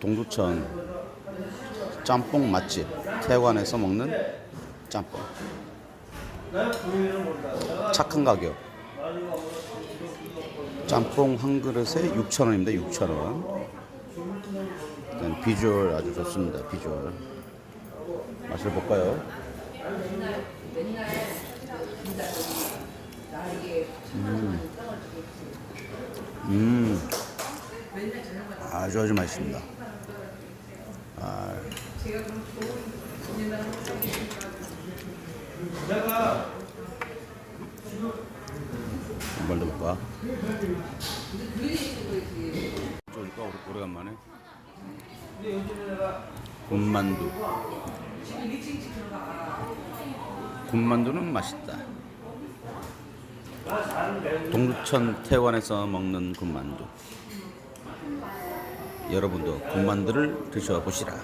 동두천 짬뽕 맛집 태관에서 먹는 짬뽕. 착한 가격. 짬뽕 한 그릇에 6,000원입니다 6,000원. 일단 비주얼 아주 좋습니다 비주얼. 맛을 볼까요? 음. 아주 아주 맛있습니다. 아. 한번 더 볼까? 좋으니까 오래- 오래간만에. 군만두. 군만두는 맛있다. 동두천 태관에서 먹는 군만두. 여러분도 군만두를 드셔보시라